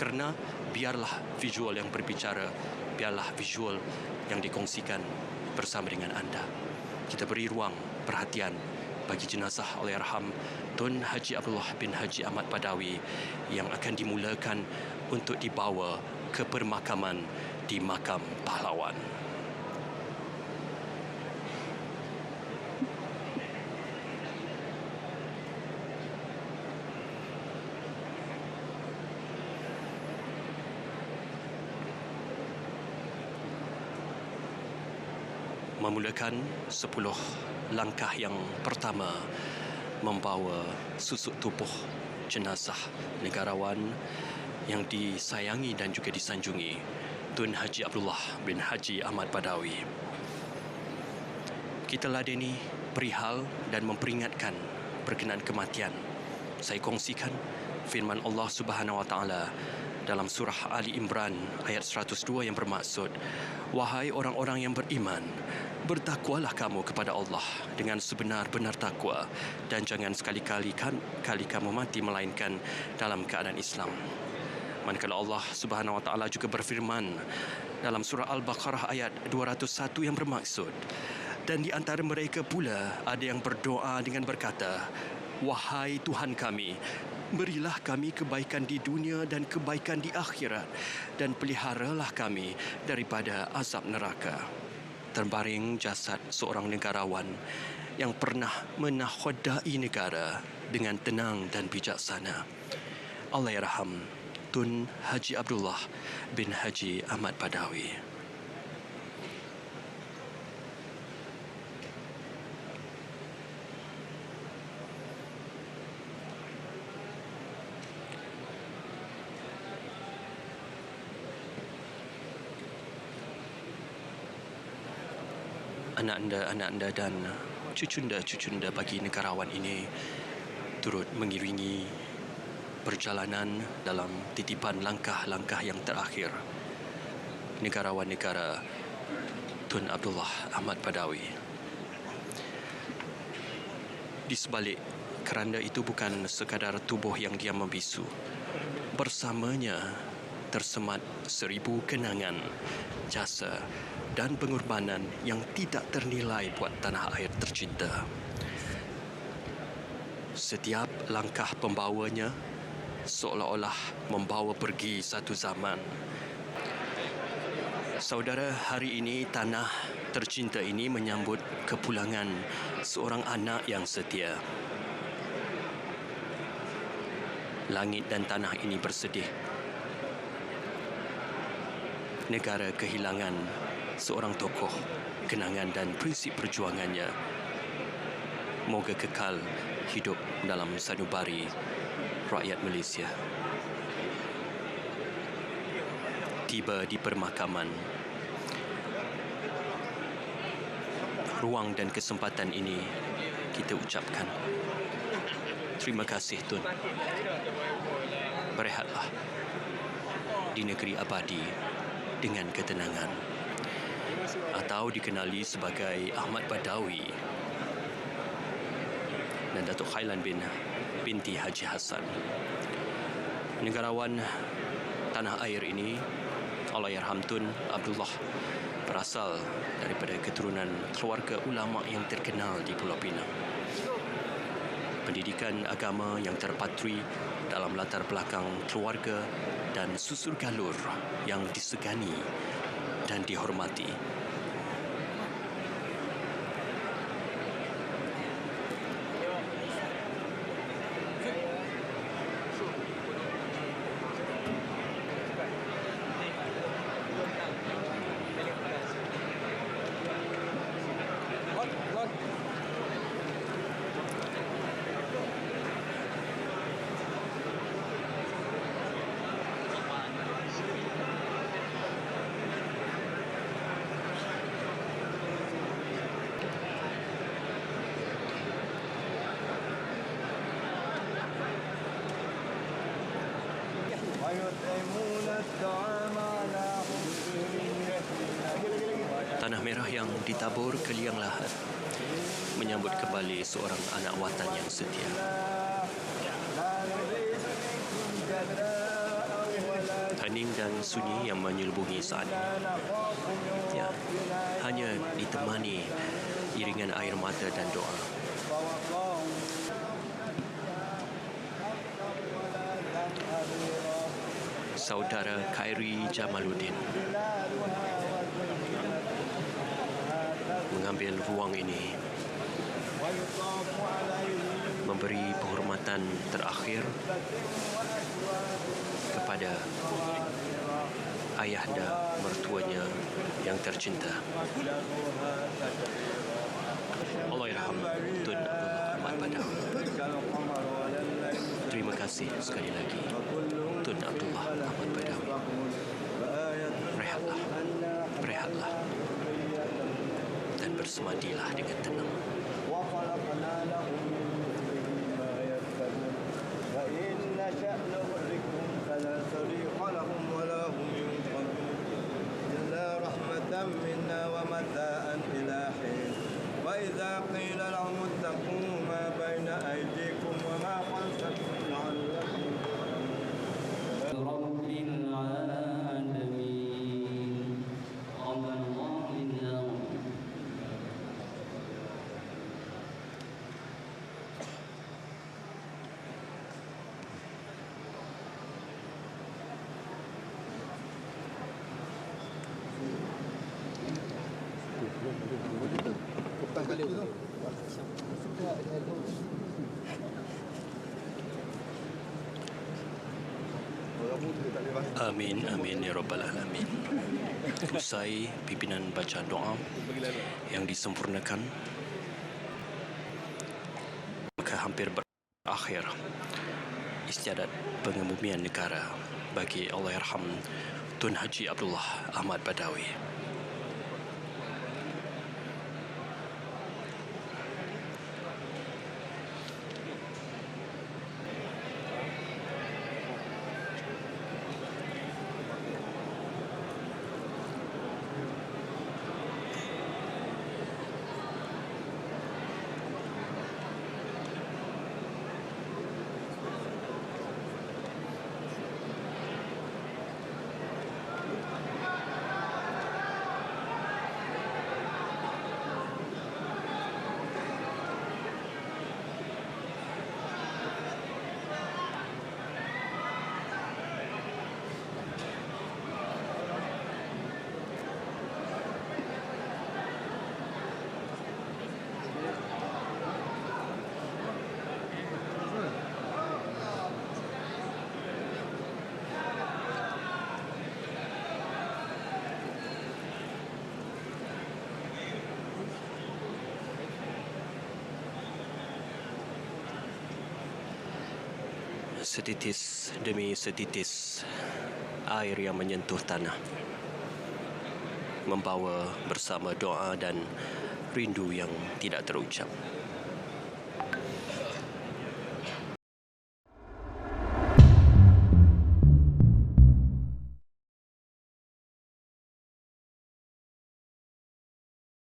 Kerana biarlah visual yang berbicara, biarlah visual yang dikongsikan bersama dengan anda. Kita beri ruang perhatian bagi jenazah Allahyarham Tun Haji Abdullah bin Haji Ahmad Padawi yang akan dimulakan untuk dibawa ke permakaman di makam pahlawan. Memulakan 10 langkah yang pertama membawa susuk tubuh jenazah negarawan yang disayangi dan juga disanjungi Tun Haji Abdullah bin Haji Ahmad Badawi. Kita ladeni perihal dan memperingatkan berkenaan kematian. Saya kongsikan firman Allah Subhanahu Wa Taala dalam surah Ali Imran ayat 102 yang bermaksud Wahai orang-orang yang beriman Bertakwalah kamu kepada Allah dengan sebenar-benar takwa dan jangan sekali-kali kan, kali kamu mati melainkan dalam keadaan Islam. Manakala Allah Subhanahu Wa Taala juga berfirman dalam surah Al-Baqarah ayat 201 yang bermaksud dan di antara mereka pula ada yang berdoa dengan berkata Wahai Tuhan kami Berilah kami kebaikan di dunia dan kebaikan di akhirat dan peliharalah kami daripada azab neraka terbaring jasad seorang negarawan yang pernah menahodai negara dengan tenang dan bijaksana. Allahyarham Tun Haji Abdullah bin Haji Ahmad Badawi. Anak anda, anak anda dan cucunda-cucunda bagi negarawan ini turut mengiringi perjalanan dalam titipan langkah-langkah yang terakhir negarawan negara Tun Abdullah Ahmad Padawi. Di sebalik keranda itu bukan sekadar tubuh yang dia membisu. Bersamanya tersemat seribu kenangan jasa dan pengorbanan yang tidak ternilai buat tanah air tercinta. Setiap langkah pembawanya seolah-olah membawa pergi satu zaman. Saudara, hari ini tanah tercinta ini menyambut kepulangan seorang anak yang setia. Langit dan tanah ini bersedih. Negara kehilangan seorang tokoh, kenangan dan prinsip perjuangannya. Moga kekal hidup dalam sanubari rakyat Malaysia. Tiba di permakaman. Ruang dan kesempatan ini kita ucapkan. Terima kasih Tun. Berehatlah di negeri abadi dengan ketenangan atau dikenali sebagai Ahmad Badawi dan Datuk Khailan bin binti Haji Hassan. Negarawan tanah air ini Allahyarham Tun Abdullah berasal daripada keturunan keluarga ulama yang terkenal di Pulau Pinang. Pendidikan agama yang terpatri dalam latar belakang keluarga dan susur galur yang disegani dan dihormati. Tanah merah yang ditabur ke liang lahat menyambut kembali seorang anak watan yang setia. hening dan sunyi yang menyelubungi saat ini. Ya, hanya ditemani iringan air mata dan doa. Saudara Khairi Jamaluddin mengambil ruang ini memberi penghormatan terakhir kepada ayahanda mertuanya yang tercinta. Allah yarham Tun Abdullah Badawi. Terima kasih sekali lagi Tun Abdullah Ahmad Badawi. Rehatlah, berehatlah dan bersemadilah dengan tenang. Amin, amin ya rabbal alamin. Usai pimpinan baca doa yang disempurnakan, maka hampir berakhir istiadat pengebumian negara bagi Allahyarham Tun Haji Abdullah Ahmad Badawi. Setitis demi setitis air yang menyentuh tanah membawa bersama doa dan rindu yang tidak terucap.